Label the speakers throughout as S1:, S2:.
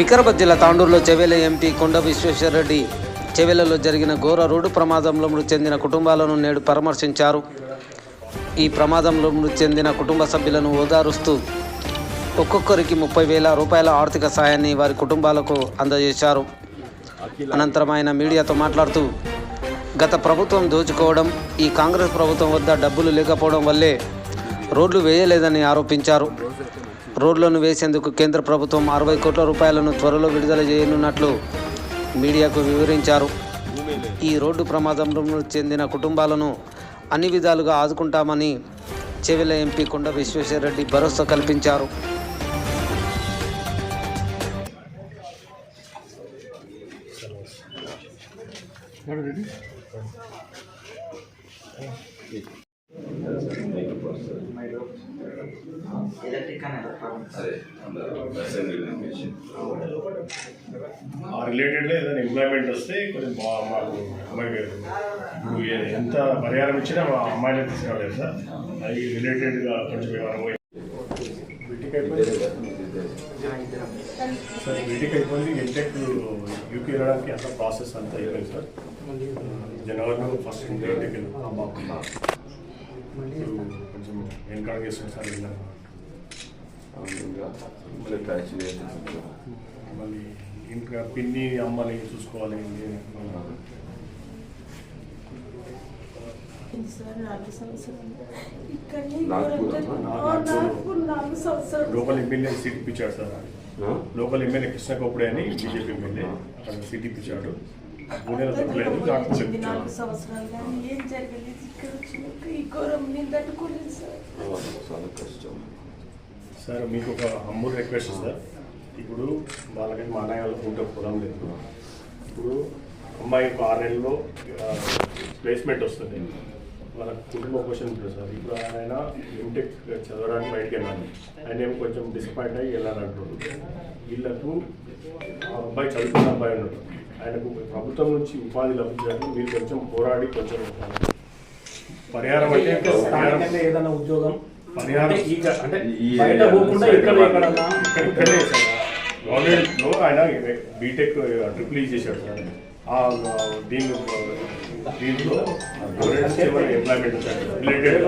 S1: వికారాబాద్ జిల్లా తాండూరులో చెవెల ఎంపీ కొండ విశ్వేశ్వరరెడ్డి చెవెలలో జరిగిన ఘోర రోడ్డు ప్రమాదంలో మృతి చెందిన కుటుంబాలను నేడు పరామర్శించారు. ఈ ప్రమాదంలో మృతి చెందిన కుటుంబ సభ్యులను ఓదారుస్తూ ఒక్కొక్కరికి ముప్పై వేల రూపాయల ఆర్థిక సాయాన్ని వారి కుటుంబాలకు అందజేశారు. అనంతరం ఆయన మీడియాతో మాట్లాడుతూ గత ప్రభుత్వం దోచుకోవడం ఈ కాంగ్రెస్ ప్రభుత్వం వద్ద డబ్బులు లేకపోవడం వల్లే రోడ్లు వేయలేదని ఆరోపించారు. రోడ్లను వేసేందుకు కేంద్ర ప్రభుత్వం అరవై కోట్ల రూపాయలను త్వరలో విడుదల చేయనున్నట్లు మీడియాకు వివరించారు. ఈ రోడ్డు ప్రమాదంలో చెందిన కుటుంబాలను అన్ని విధాలుగా ఆదుకుంటామని చెవిల ఎంపీ కొండ విశ్వేశ్వరరెడ్డి భరోసా కల్పించారు.
S2: ఆ రిలేటెడ్గా ఏదైనా ఎంప్లాయ్మెంట్ వస్తే కొంచెం బాగా మాకు అమ్మాయి ఇప్పుడు ఎంత పరిహారం ఇచ్చినా మా అమ్మాయిని తీసుకురాలేదు సార్. అది రిలేటెడ్గా కొంచెం ఏమైనా పోయి- బీటెక్ అయిపోయింది సార్ బీటెక్ అయిపోయింది. ఎంటెక్ యూపీ వెళ్ళడానికి అంత ప్రాసెస్ అంతా అయిపోయింది సార్. జనవరిలో ఫస్ట్ బీటెక్ కొంచెం ఎన్కరేజ్ చేస్తుంది సార్ వెళ్ళాను మళ్ళీ ఇంకా పిన్ని అమ్మని చూసుకోవాలి. లోకల్ ఎమ్మెల్యే సీట్ ఇప్పించాడు సార్. లోకల్ ఎమ్మెల్యే కృష్ణ కోపుడే అని బీజేపీ ఎమ్మెల్యే అక్కడ సీట్ ఇప్పించాడు. పూణేలో దొరకలేదు
S3: డబ్బులు
S2: నాగ్పూర్
S3: ఘోరం నేను తట్టుకోలేదు సార్.
S4: చాలా కష్టం
S2: సార్ మీకు ఒక హమ్మూర్ రిక్వెస్ట్ సార్. ఇప్పుడు వాళ్ళకి మా అన్నయ్య ఫోటో పొలం లేదు. ఇప్పుడు అమ్మాయి ఆరేళ్ళలో ప్లేస్మెంట్ వస్తుంది. వాళ్ళ కుటుంబ క్వశ్చన్ ఉంటుంది సార్. ఇప్పుడు ఆయన ఎంటెక్ చదవడానికి బయటికి వెళ్ళాలి. ఆయన ఏమో కొంచెం డిసప్పాయింట్ అయ్యి వెళ్ళాలంటారు వీళ్ళకు ఆ అబ్బాయి చదువుకున్న అబ్బాయి ఉన్నాడు. ఆయనకు ప్రభుత్వం నుంచి ఉపాధి లభించడానికి మీరు కొంచెం పోరాడి కొంచెం పరిహారం అంటే
S5: స్థానికంగా ఏదైనా ఉద్యోగం
S2: పరిహారం.
S5: అంటే ఈ అంటే
S4: ఈ
S5: బయట పోకుండా ఇక్కడ ఎక్కడన్నా
S2: ఇక్కడ ఇక్కడే సార్. గవర్నమెంట్లో ఆయన బీటెక్ ట్రిపుల్ ఈ చేశాడు సార్. ఆ దీని దీంట్లో government employment related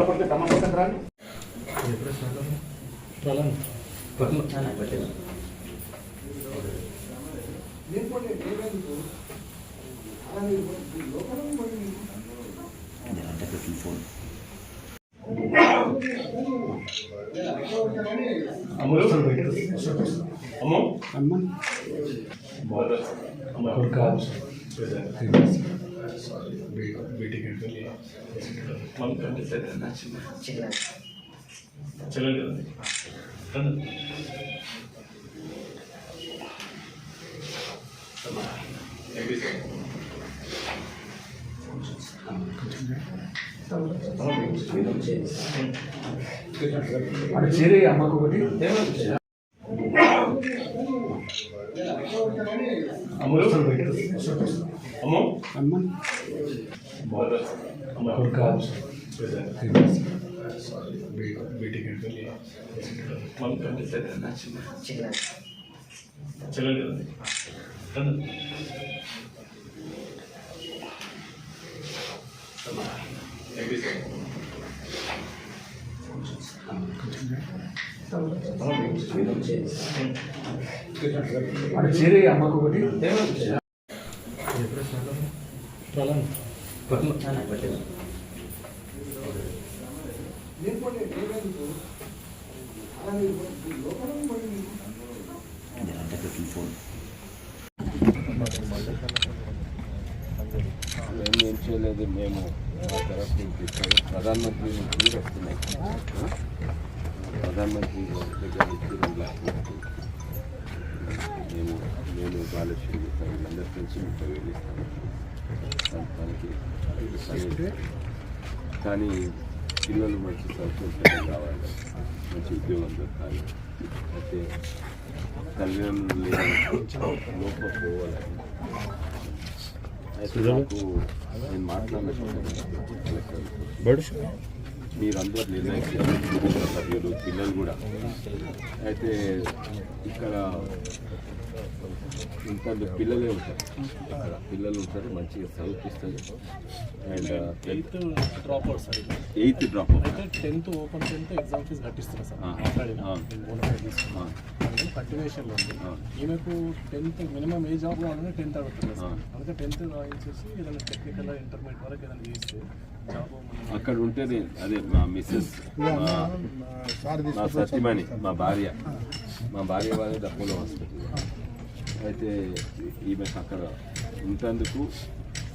S5: then
S2: I'll definitely phone. Thank you.
S5: అది చీర అమ్మకు ఒకటి
S2: అమ్ములు అమ్ము. బీటెక్ చెల్లెలు కదండి
S5: అది చేరి అమ్మకు ఒకటి
S4: మేము ఏం చేయలేదు మేము తరఫు నుంచి ఇస్తాము ప్రధానమంత్రి నుంచి వస్తున్నాయి ప్రధానమంత్రి దగ్గర నుంచి రెండు లక్షలు మేము నేను బాలశ్రీ వీళ్ళందరి కలిసి ముప్పై వేలు ఇస్తాము సంతానికి కానీ పిల్లలు మంచి సంతోషంగా కావాలి. మంచి ఉద్యోగం దొరకాలి. అయితే తల్లిదండ్రులు లోపల పోవాలని నేను మాట్లాడిన మీరందరూ నిర్ణయించారు కుటుంబ సభ్యులు పిల్లలు కూడా. అయితే ఇక్కడ ఇంకా పిల్లలే ఉంటారు. ఇక్కడ పిల్లలు ఉంటారు మంచిగా చదివిపిస్తారు. And
S6: eighth drop out sir.
S4: Eighth drop
S6: అయితే tenth open tenth exam fees కట్టిస్తున్నా sir. కంటిన్యూషన్లో ఉంది. ఈమెకు టెన్త్ మినిమం ఏ జాబ్ కావాలన్నా టెన్త్ అడుగుతుంది. అందుకే టెన్త్ రాయించేసి ఏదైనా టెక్నికల్ ఇంటర్మీడియట్ వరకు ఏదైనా చేస్తే జాబ్
S4: అక్కడ ఉంటేనే అదే మా మిస్సెస్ మా సత్యమణి మా భార్య. మా భార్య వాళ్ళది అపోలో హాస్పిటల్ అయితే ఈమె అక్కడ ఉంటేందుకు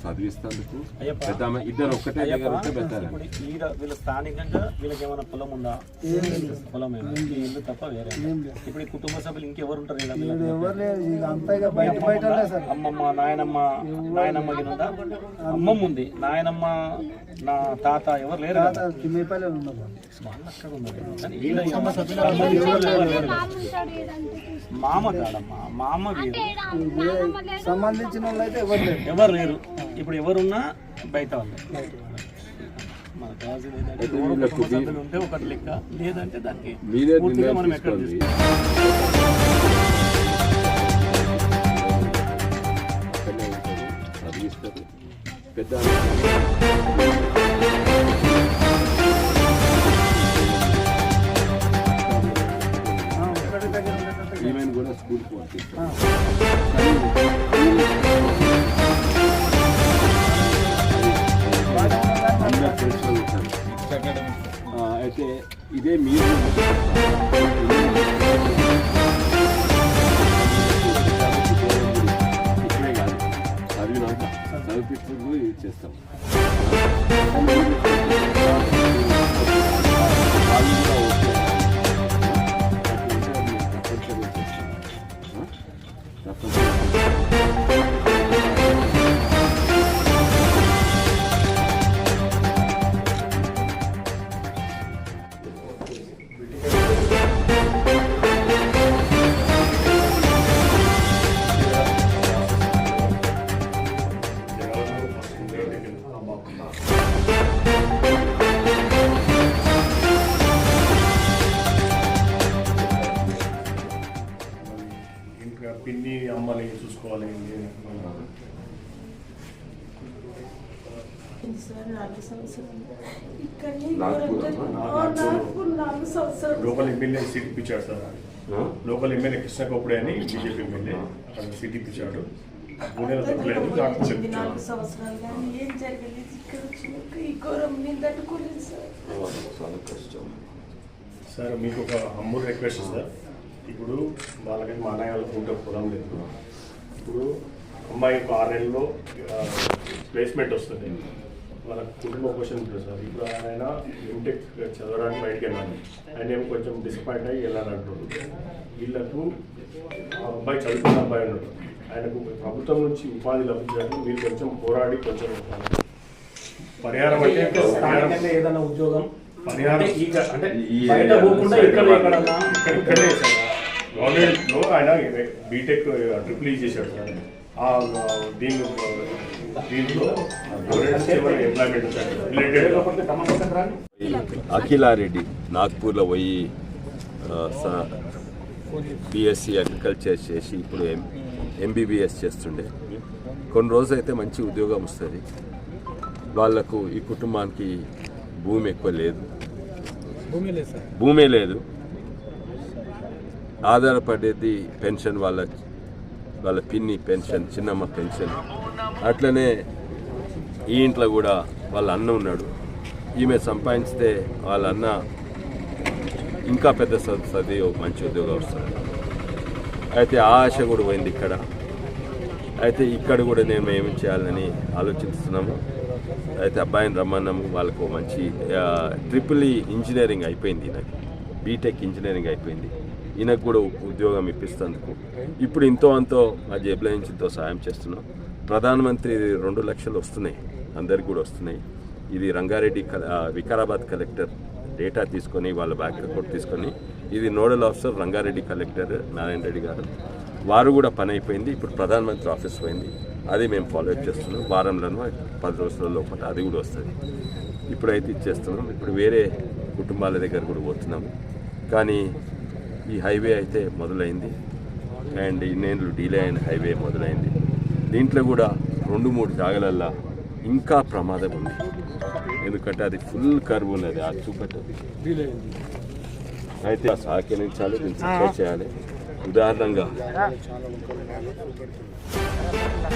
S4: చదివిస్తేందుకు పెద్ద ఇద్దరు ఒక్కటే దగ్గర ఉంటే బెటర్
S7: ఇప్పుడు ఈడ వీళ్ళ స్థానికంగా వీళ్ళకి ఏమైనా పొలం ఉందా? పొలం ఇల్లు తప్ప వేరే. ఇప్పుడు ఈ కుటుంబ సభ్యులు ఇంకెవరు ఉంటారు? అమ్మమ్మ నాయనమ్మ నాయనమ్మ ఉందా? అమ్మమ్మ ఉంది. నాయనమ్మ నా తాత ఎవరు లేరు. మామ కాదమ్మా. మామ వీరు.
S8: సంబంధించిన వాళ్ళు అయితే ఎవరు లేరు.
S7: ఎవరు లేరు? ఇప్పుడు ఎవరున్నా బయట వాళ్ళు. కావాల్సింది ఏంటంటే కుటుంబ సభ్యులు ఉంటే ఒకటి లెక్క లేదంటే దానికి పూర్తిగా మనం ఎక్కడ
S4: పెద్ద ఈమెను కూడా స్కూల్కి పంపిస్తారు
S2: లోకల్ ఎమ్మెల్యే సీట్ ఇప్పించాడు సార్? లోకల్ ఎమ్మెల్యే కృష్ణ కోపుడే అని బీజేపీ ఎమ్మెల్యే అక్కడ సీట్ ఇప్పించాడు. దొరకలేదు
S3: ఏం ఇక్కడ ఈ ఘోరం నేను తట్టుకోలేదు సార్.
S2: సార్ మీకు ఒక హంబుల్ రిక్వెస్ట్ సార్. ఇప్పుడు వాళ్ళకి మా అన్నయ్య వాళ్ళకి ఉంటే పొలం లేదు. ఇప్పుడు అమ్మాయి ఒక ఆరు నెలల్లో ప్లేస్మెంట్ వస్తుంది. వాళ్ళ కుటుంబ క్వశ్చన్ ఉంటుంది సార్. ఇప్పుడు ఆయన ఎంటెక్ చదవడానికి బయటికి వెళ్ళాలి. ఆయన ఏమో కొంచెం డిసప్పాయింట్ అయ్యి వెళ్ళాలంటున్నారు వీళ్ళకు ఆ అబ్బాయి చదువుకున్న అబ్బాయి ఉన్నాడు. ఆయనకు ప్రభుత్వం నుంచి ఉపాధి లభించడానికి మీరు కొంచెం పోరాడి కొంచెం పరిహారం అంటే
S7: స్థానికంగా ఏదైనా ఉద్యోగం?
S2: పరిహారం
S7: అంటే బయట పోకుండా ఇక్కడ ఎక్కడన్నా
S2: ఇక్కడే సార్. గవర్నమెంట్లో ఆయన బీటెక్ ట్రిపుల్ ఈ చేశాడు దీని దీంట్లో గవర్నమెంట్ ఎంప్లాయ్మెంట్ రిలేటెడ్
S4: అఖిలారెడ్డి నాగ్పూర్లో పోయి బిఎస్సి అగ్రికల్చర్ చేసి ఇప్పుడు ఎం ఎంబీబీఎస్ చేస్తుండే. కొన్ని రోజులైతే మంచి ఉద్యోగం వస్తుంది. వాళ్ళకు ఈ కుటుంబానికి భూమి ఎక్కువ లేదు.
S6: భూమే లేదు.
S4: ఆధారపడేది పెన్షన్ వాళ్ళ వాళ్ళ పిన్ని పెన్షన్ చిన్నమ్మ పెన్షన్. అట్లనే ఈ ఇంట్లో కూడా వాళ్ళ అన్న ఉన్నాడు. ఈమె సంపాదించితే వాళ్ళ అన్న ఇంకా పెద్ద చదువు చదివి ఒక మంచి ఉద్యోగం వస్తుంది అయితే ఆ ఆశ కూడా పోయింది ఇక్కడ. అయితే ఇక్కడ కూడా నేను ఏమి చేయాలని ఆలోచిస్తున్నాము. అయితే అబ్బాయిని రమ్మన్నాము. వాళ్ళకు మంచి ట్రిపుల్ ఇంజనీరింగ్ e అయిపోయింది నాకు బీటెక్ ఇంజనీరింగ్ అయిపోయింది. ఈయనకు కూడా ఉద్యోగం ఇప్పిస్తందుకు. ఇప్పుడు ఇంతో అంతో మా జేబులో నుంచి ఇంతో సాయం చేస్తున్నాం. ప్రధానమంత్రి రెండు లక్షలు వస్తున్నాయి. అందరికి కూడా వస్తున్నాయి. ఇది రంగారెడ్డి వికారాబాద్ కలెక్టర్ డేటా తీసుకొని వాళ్ళ బ్యాంక్ అకౌంట్ తీసుకొని ఇది nodal officer Rangareddy collector Narayana Reddy గారు. వారు కూడా పని అయిపోయింది. ఇప్పుడు ప్రధానమంత్రి ఆఫీస్ పోయింది. అది మేము ఫాలోఅప్ చేస్తున్నాం. వారంలోనూ పది రోజుల లోపల అది కూడా వస్తుంది. ఇప్పుడైతే ఇచ్చేస్తున్నాం ఇప్పుడు వేరే కుటుంబాల దగ్గర కూడా పోతున్నాము కానీ ఈ హైవే అయితే మొదలైంది. అండ్ ఇన్నేళ్ళు డిలే అయిన హైవే మొదలైంది. దీంట్లో కూడా రెండు మూడు జాగలల్లో ఇంకా ప్రమాదం ఉంది. ఎందుకంటే అది ఫుల్ కర్వ్ ఉన్నది అది చూపెట్టదు. అయితే సహకరించాలి దీన్ని చేయాలి. ఉదాహరణంగా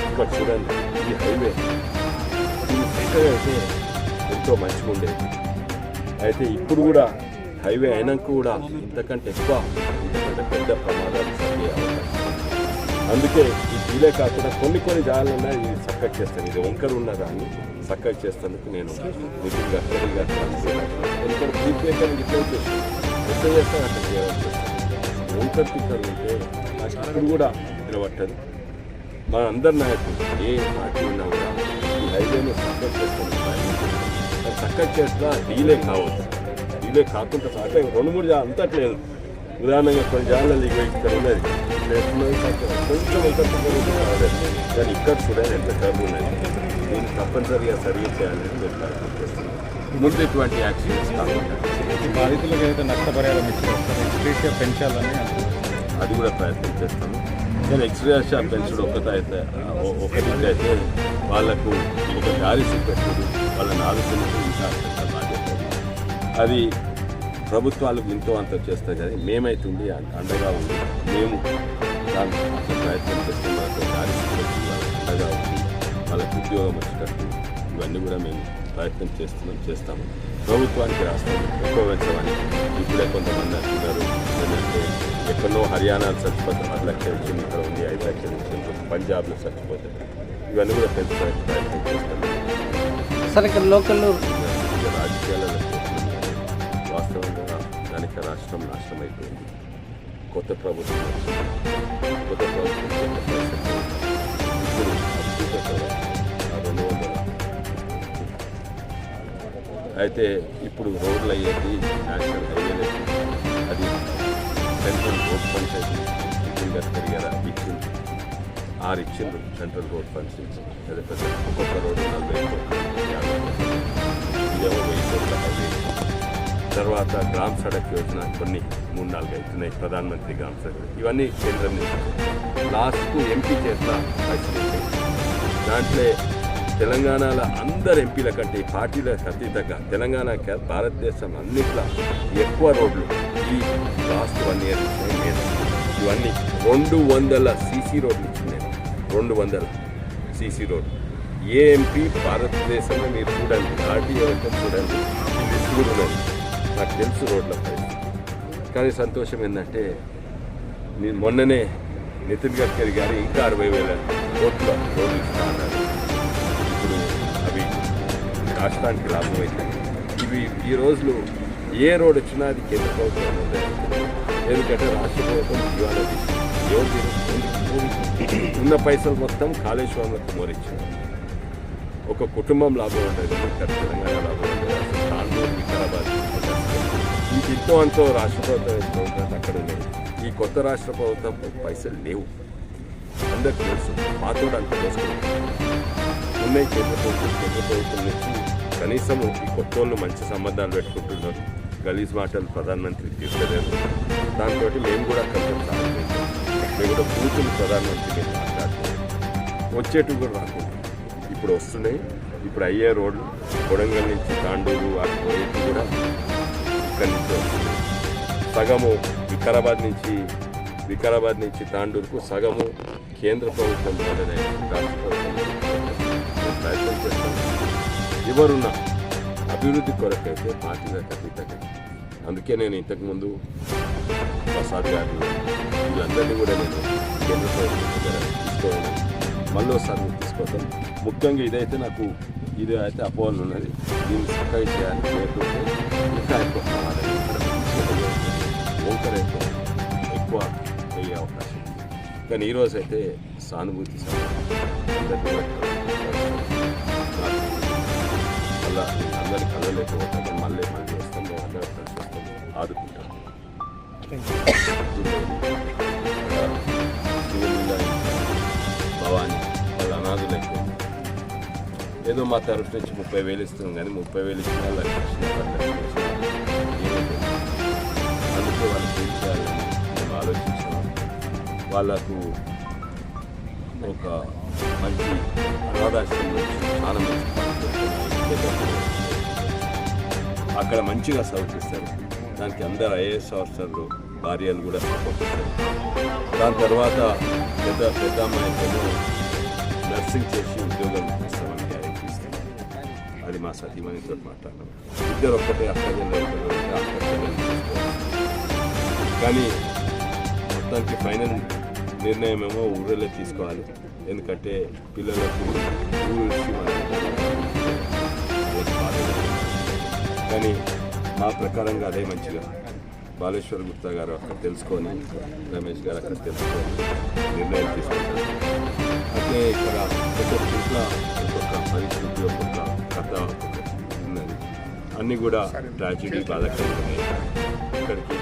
S4: ఇక్కడ చూడండి ఈ హైవే అయితే ఎంతో మంచిగా ఉండేది అయితే ఇప్పుడు కూడా హైవే అయినాక కూడా ఇంతకంటే ఎక్కువ ఇంతకంటే పెద్ద ప్రమాదాలు జరిగే అందుకే ఈ డీలే కాకుండా కొన్ని కొన్ని జాగాలన్నా ఇది చక్కగా చేస్తాను ఇది వంకరు ఉన్న దాన్ని చక్కగా చేస్తానికి నేను నితిన్ గడ్కరీ గారిని అనుకున్నాను. ఎందుకంటే డీప్ బ్రేకర్ ఇట్లా చేస్తాను ఎట్లా చేస్తాను అట్లా చేయాలని వస్తుంది వంకర తిక్కలు ఉంటే నాకు ఇప్పుడు కూడా నిలబట్టదు మన అందరి నాయకులు ఏ పార్టీ ఉన్నా కూడా ఈ హైవేను చక్కగా చేస్తాను చక్కగా చేసినా డీలే కావచ్చు డీలే కాకుండా అంటే రెండు మూడు జాగాలు అంతట్లేదు ఉదాహరణంగా కొన్ని జాగాలలో ఇగో ఇక్కడ ఉన్నది. ఇక్కడ ఎట్లున్నది చక్కగా కొంచెం ఇంకా తక్కువ కాలేదు కానీ ఇక్కడ చూడండి ఎంత కర్వ్ ఉన్నది. దీన్ని తప్పనిసరిగా సరిగా చేయాలని మేము ప్రయత్నం చేస్తున్నాం ముందు ఇటువంటి యాక్సిడెంట్స్ కాకుండా
S6: బాధితులకు ఏదైతే నష్టపరిహారం ఇచ్చారో ఎక్స్ట్రీట్గా పెంచాలని
S4: అది కూడా ప్రయత్నం చేస్తాము నేను ఎక్స్రే షాప్ పెంచడం ఒకటి అయితే ఒ- ఒకటి అయితే వాళ్ళకు ఒక దారి చూపెట్టదు వాళ్ళని ఆలోచనకు ఇంకా పెద్ద బాధ్యత అది ప్రభుత్వాలకు ఎంతో అంత చేస్తాయి. కానీ మేమైతుండి అం- అండగా ఉంది మేము ప్రయత్నం చేస్తాం వాళ్ళకు దారి చూపెట్టి వాళ్ళకి అండగా ఉంది వాళ్ళకి ఉద్యోగం వచ్చేటట్టు ఇవన్నీ కూడా మేము ప్రయత్నం చేస్తున్నాం చేస్తాము. ప్రభుత్వానికి రాస్తాము. ఎక్కువ వెచ్చమని ఇప్పుడే కొంతమంది అంటున్నారు. ఏంటంటే ఎక్కడో హర్యానా చచ్చిపోతే పది లక్షలు ఇచ్చింది ఇక్కడ ఉంది ఐదు లక్షలు ఇచ్చింది పంజాబ్లో చచ్చిపోతే ఇవన్నీ కూడా పెంచడానికి ప్రయత్నం చేస్తాము.
S1: సార్ ఇక్కడ లోకల్లో
S4: రాజకీయాలలో దానికి రాష్ట్రం నాశనం అయిపోయింది కొత్త ప్రభుత్వం కొత్త ప్రభుత్వం ఇప్పుడు రెండు వందల అయితే ఇప్పుడు రోడ్లు అయ్యేది నేషనల్ హైవేలు అది సెంట్రల్ రోడ్ ఫండ్స్ అయితే నితిన్ గడ్కరీ గారు ఇచ్చింది. ఆరు ఇచ్చిండ్రు సెంట్రల్ రోడ్ ఫండ్స్ ఇచ్చి అదే పెద్ద ఒక్కొక్క రోడ్డు నలభై యాభై ఇదేమో వెయ్యి కోట్ల హైవే. తర్వాత గ్రామ్ సడక్ యోజన కొన్ని మూడు నాలుగు అవుతున్నాయి. ప్రధానమంత్రి గ్రామ్ సడక్. ఇవన్నీ కేంద్రం లాస్ట్ లాస్ట్కు ఎంపీ చేత దాంట్లో తెలంగాణలో అందరు ఎంపీల కంటే ఈ పార్టీలకు అతీతంగా తెలంగాణ భారతదేశం అన్నిట్లో ఎక్కువ రోడ్లు ఈ లాస్ట్ వన్ ఇయర్ ఇవన్నీ రెండు వందల సీసీ రోడ్లు ఇచ్చినాయి రెండు వందల సీసీ రోడ్లు. ఏ ఎంపీ భారతదేశంలో మీరు చూడండి. పార్టీ ఎవరికైనా చూడండి. లిస్ట్ కూడా నాకు తెలుసు రోడ్ల కానీ సంతోషం ఏంటంటే నేను మొన్ననే నితిన్ గడ్కరీ గారు ఇంకా అరవై వేల కోట్ల రోడ్లు ఇస్తా ఇప్పుడు అవి రాష్ట్రానికి లాభం అవుతాయి ఇవి ఈ రోజులు ఏ రోడ్ వచ్చినా అది కేంద్ర ప్రభుత్వం ఎందుకంటే రాష్ట్ర ప్రభుత్వం జీవాల ఎవరు ఉన్న పైసలు మొత్తం కాళేశ్వరంలో మోరించారు ఒక కుటుంబం లాభం ఉంటుంది తెలంగాణ లాభం. ఇంక రాష్ట్ర ప్రభుత్వం అక్కడ ఉన్నాయి ఈ కొత్త రాష్ట్ర ప్రభుత్వం పైసలు లేవు. అందరికి తెలుసు. మాతోడు అంత ఉన్నాయి కేంద్ర ప్రభుత్వం కేంద్ర ప్రభుత్వం నుంచి కనీసం ఈ కొత్త వాళ్ళు మంచి సంబంధాలు పెట్టుకుంటున్నారు. గలీజ్ మాటలు ప్రధానమంత్రి తీర్చలేదు. దాంతో మేము కూడా కొంచెం మేము కూడా కూతురు ప్రధానమంత్రికి మాట్లాడుతున్నాం. వచ్చేటివి కూడా రాకుండా ఇప్పుడు వస్తున్నాయి. ఇప్పుడు అయ్యే రోడ్లు కొడంగల్ నుంచి తాండూరు అటు కూడా ఇక్కడి నుంచి సగము వికారాబాద్ నుంచి వికారాబాద్ నుంచి తాండూరుకు సగము కేంద్ర ప్రభుత్వం మొదలై రాష్ట్ర ప్రభుత్వం నేను ప్రయత్నం చేస్తాను ఎవరున్నా అభివృద్ధి కొరకైతే పార్టీలకు అతీతంగా అందుకే నేను ఇంతకుముందు ప్రసాద్ గారు వీళ్ళందరినీ కూడా నేను కేంద్ర ప్రభుత్వం దగ్గర తీసుకోవాలి మళ్ళీ ఒకసారి మీరు ముఖ్యంగా ఇదైతే నాకు ఇది అయితే అపోహలు ఉన్నది. దీన్ని చక్కగా చేయాలి. లేకుంటే ఇంకా ఎక్కువ వంకర ఎక్కువ ఎక్కువ అయ్యే అవకాశం ఉంది. కానీ ఈరోజు అయితే సానుభూతి మళ్ళా అందరికి కలవలేకపోతాం మళ్ళీ మళ్ళీ వస్తాం. అందరం కలిసి వస్తాం. ఆదుకుంటాం. ఏదో మా తరఫు నుంచి ముప్పై వేలు ఇస్తున్నాం కానీ ముప్పై వేలు ఇచ్చిన లక్ష అందుకే వాళ్ళు చేయాలని మేము ఆలోచించాము వాళ్ళకు ఒక మంచి అనాథాశ్రమం నుంచి అక్కడ మంచిగా చదివిస్తారు దానికి అందరు ఐఏఎస్ ఆఫీసర్లు భార్యలు కూడా సపోర్ట్ ఇస్తారు దాని తర్వాత పెద్ద పెద్ద అమ్మాయి నర్సింగ్ చేసి ఉద్యోగం మా సతీమణితో మాట్లాడడం ఇద్దరు ఒక్కటే అక్కడ కానీ మొత్తానికి ఫైనల్ నిర్ణయం ఏమో ఊళ్ళో తీసుకోవాలి ఎందుకంటే పిల్లలకు ఊరు కానీ మా ప్రకారంగా అదే మంచిగా బాలేశ్వర్ గుప్తా గారు అక్కడ తెలుసుకొని రమేష్ గారు అక్కడ తెలుసుకొని నిర్ణయం తీసుకుంటారు అంటే ఇక్కడ ఒక్కొక్క ఇంట్లో ఒక్కొక్క పరిస్థితి ఒక్కొక్క ఉన్నది అన్నీ కూడా ట్రాజిడీ బాధాకరమైనవి ఇక్కడికి